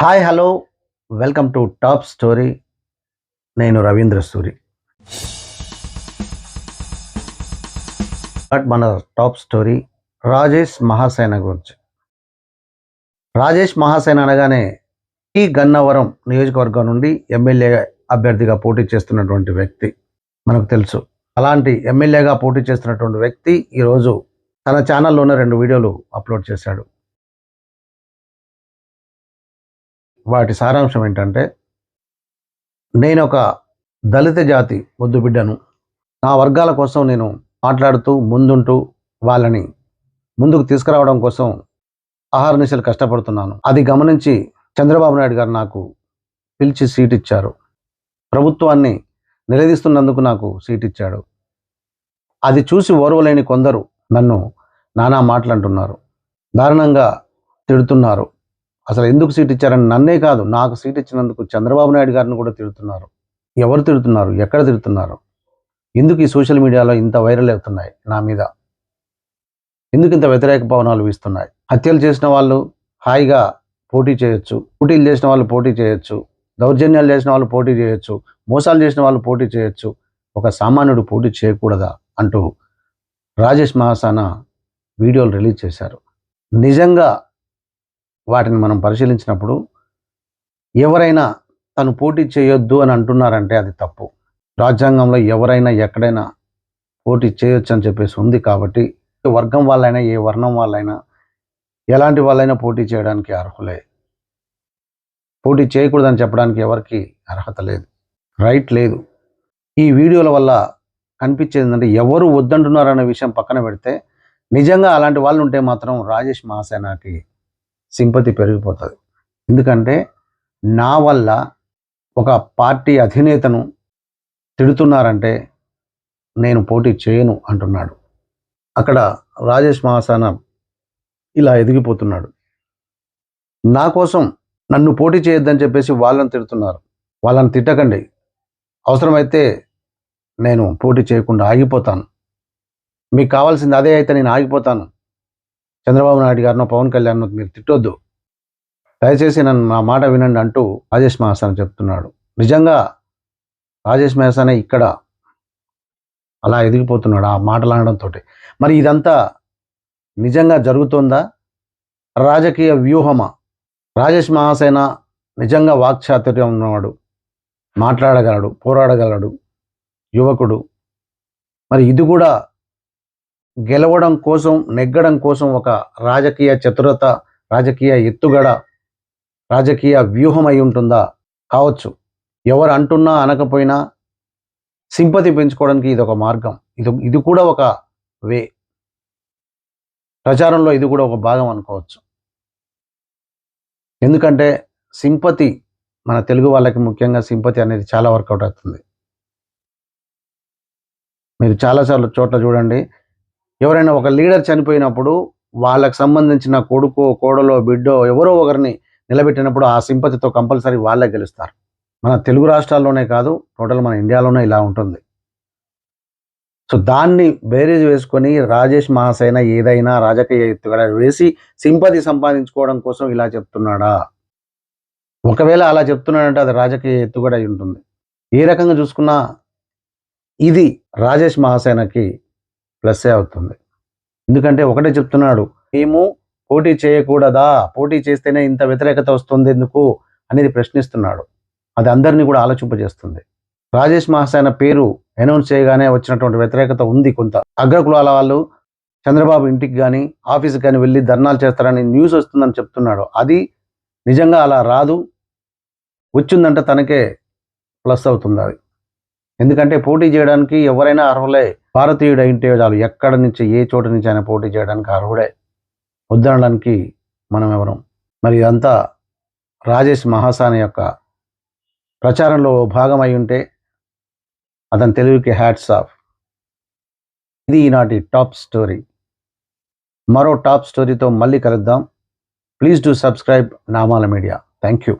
Hi hello. Welcome to top story. నేను Ravindra Suri. But మన top story Rajesh Mahasena గురించి. రాజేష్ మహాసేన అనగానే ఈ గన్నవరం నియోజకవర్గం నుండి ఎమ్మెల్యే అభ్యర్థిగా పోటీ చేస్తున్నటువంటి వ్యక్తి మనకు తెలుసు. అలాంటి ఎమ్మెల్యేగా పోటీ చేస్తున్నటువంటి వ్యక్తి ఈరోజు తన ఛానల్లోనే రెండు వీడియోలు అప్లోడ్ చేశాడు. వాటి సారాంశం ఏంటంటే నేను ఒక దళిత జాతి ముద్దు బిడ్డను. నా వర్గాల కోసం నేను మాట్లాడుతూ ముందుంటూ వాళ్ళని ముందుకు తీసుకురావడం కోసం ఆహారనిశలు కష్టపడుతున్నాను. అది గమనించి చంద్రబాబు నాయుడు గారు నాకు పిలిచి సీట్ ఇచ్చారు ప్రభుత్వాన్ని నిలదీస్తున్నందుకు నాకు సీట్ ఇచ్చాడు అది చూసి ఓర్వలేని కొందరు నన్ను నానా మాటలంటున్నారు. దారుణంగా తిడుతున్నారు. అసలు ఎందుకు సీట్ ఇచ్చారని నన్నే కాదు నాకు సీట్ ఇచ్చినందుకు చంద్రబాబు నాయుడు గారిని కూడా తిడుతున్నారు. ఎవరు తిడుతున్నారు? ఎక్కడ తిడుతున్నారు? ఎందుకు ఈ సోషల్ మీడియాలో ఇంత వైరల్ అవుతున్నాయి నా మీద? ఎందుకు ఇంత వ్యతిరేక భవనాలు వీస్తున్నాయి? హత్యలు చేసిన వాళ్ళు హాయిగా పోటీ చేయొచ్చు పోటీలు చేసిన వాళ్ళు పోటీ చేయొచ్చు దౌర్జన్యాలు చేసిన వాళ్ళు పోటీ చేయొచ్చు మోసాలు చేసిన వాళ్ళు పోటీ చేయొచ్చు ఒక సామాన్యుడు పోటీ చేయకూడదా అంటూ రాజేష్ మహాసాన వీడియోలు రిలీజ్ చేశారు. నిజంగా వాటిని మనం పరిశీలించినప్పుడు ఎవరైనా తను పోటీ చేయొద్దు అని అంటున్నారంటే అది తప్పు. రాజ్యాంగంలో ఎవరైనా ఎక్కడైనా పోటీ చేయొచ్చు అని చెప్పేసి ఉంది కాబట్టి వర్గం వాళ్ళైనా ఏ వర్ణం వాళ్ళైనా ఎలాంటి వాళ్ళైనా పోటీ చేయడానికి అర్హులే. పోటీ చేయకూడదని చెప్పడానికి ఎవరికి అర్హత లేదు. రైట్ లేదు. ఈ వీడియోల వల్ల కనిపించేది ఏంటంటే ఎవరు వద్దంటున్నారనే విషయం పక్కన పెడితే నిజంగా అలాంటి వాళ్ళు ఉంటే మాత్రం రాజేష్ మహాసేనకి సింపతి పెరిగిపోతుంది. ఎందుకంటే నా వల్ల ఒక పార్టీ అధినేతను తిడుతున్నారంటే నేను పోటీ చేయను అంటున్నాడు. అక్కడ రాజేష్ మహాసాన ఇలా ఎదిగిపోతున్నాడు. నా కోసం నన్ను పోటీ చేయొద్దని చెప్పేసి వాళ్ళని తిడుతున్నారు. వాళ్ళని తిట్టకండి. అవసరమైతే నేను పోటీ చేయకుండా ఆగిపోతాను. మీకు కావాల్సింది అదే అయితే నేను ఆగిపోతాను. చంద్రబాబు నాయుడు గారినో పవన్ కళ్యాణ్ మీరు తిట్టొద్దు. దయచేసి నన్ను నా మాట వినండి అంటూ రాజేష్ మహాసాని చెప్తున్నాడు. నిజంగా రాజేష్ మహాసానే ఇక్కడ అలా ఎదిగిపోతున్నాడు ఆ మాటలు అనడంతో మరి ఇదంతా నిజంగా జరుగుతుందా? రాజకీయ వ్యూహమా? రాజేష్ మహాసేన నిజంగా వాక్చాతుర్యం ఉన్నవాడు మాట్లాడగలడు పోరాడగలడు యువకుడు. మరి ఇది కూడా గెలవడం కోసం నెగ్గడం కోసం ఒక రాజకీయ చతురత రాజకీయ ఎత్తుగడ రాజకీయ వ్యూహం అయి ఉంటుందా? కావచ్చు. ఎవరు అంటున్నా అనకపోయినా సింపతి పెంచుకోవడానికి ఇది ఒక మార్గం. ఇది ఇది కూడా ఒక వే. ప్రచారంలో ఇది కూడా ఒక భాగం అనుకోవచ్చు. ఎందుకంటే సింపతి మన తెలుగు వాళ్ళకి ముఖ్యంగా సింపతి అనేది చాలా వర్కౌట్ అవుతుంది. మీరు చాలాసార్లు చోట్ల చూడండి ఎవరైనా ఒక లీడర్ చనిపోయినప్పుడు వాళ్ళకు సంబంధించిన కొడుకో కోడలో బిడ్డో ఎవరో ఒకరిని నిలబెట్టినప్పుడు ఆ సింపతితో కంపల్సరీ వాళ్ళే గెలుస్తారు. మన తెలుగు రాష్ట్రాల్లోనే కాదు టోటల్ మన ఇండియాలోనే ఇలా ఉంటుంది. సో దాన్ని బేరీజ్ వేసుకొని రాజేష్ మహాసేన ఏదైనా రాజకీయ ఎత్తుగడ వేసి సింపతి సంపాదించుకోవడం కోసం ఇలా చెప్తున్నాడా? ఒకవేళ అలా చెప్తున్నాడంటే అది రాజకీయ ఎత్తుగడ అయి ఉంటుంది. ఏ రకంగా చూసుకున్నా ఇది రాజేష్ మహాసేనకి ప్లస్సే అవుతుంది. ఎందుకంటే ఒకటే చెప్తున్నాడు మేము పోటీ చేయకూడదా? పోటీ చేస్తేనే ఇంత వ్యతిరేకత వస్తుంది ఎందుకు? అనేది ప్రశ్నిస్తున్నాడు. అది అందరినీ కూడా ఆలోచింపజేస్తుంది. రాజేష్ మహాసేన పేరు అనౌన్స్ చేయగానే వచ్చినటువంటి వ్యతిరేకత ఉంది కొంత. అగ్రకులాల వాళ్ళు చంద్రబాబు ఇంటికి కానీ ఆఫీస్కి కానీ వెళ్ళి ధర్నాలు చేస్తారని న్యూస్ వస్తుందని చెప్తున్నాడు. అది నిజంగా అలా రాదు. వచ్చిందంటే తనకే ప్లస్ అవుతుంది అది. ఎందుకంటే పోటీ చేయడానికి ఎవరైనా అర్హులే. భారతీయుడు అయింటే చాలు ఎక్కడ నుంచి ఏ చోటు నుంచి అయినా పోటీ చేయడానికి అర్హుడే? వద్దనడానికి మనం ఎవరం మరి ఇదంతా రాజేష్ మహాసాని యొక్క ప్రచారంలో భాగం అయి ఉంటే అతని తెలుగుకి హ్యాట్స్ ఆఫ్ ఇది ఈనాటి టాప్ స్టోరీ. మరో టాప్ స్టోరీతో మళ్ళీ కలుద్దాం. Please do subscribe Namala media. Thank you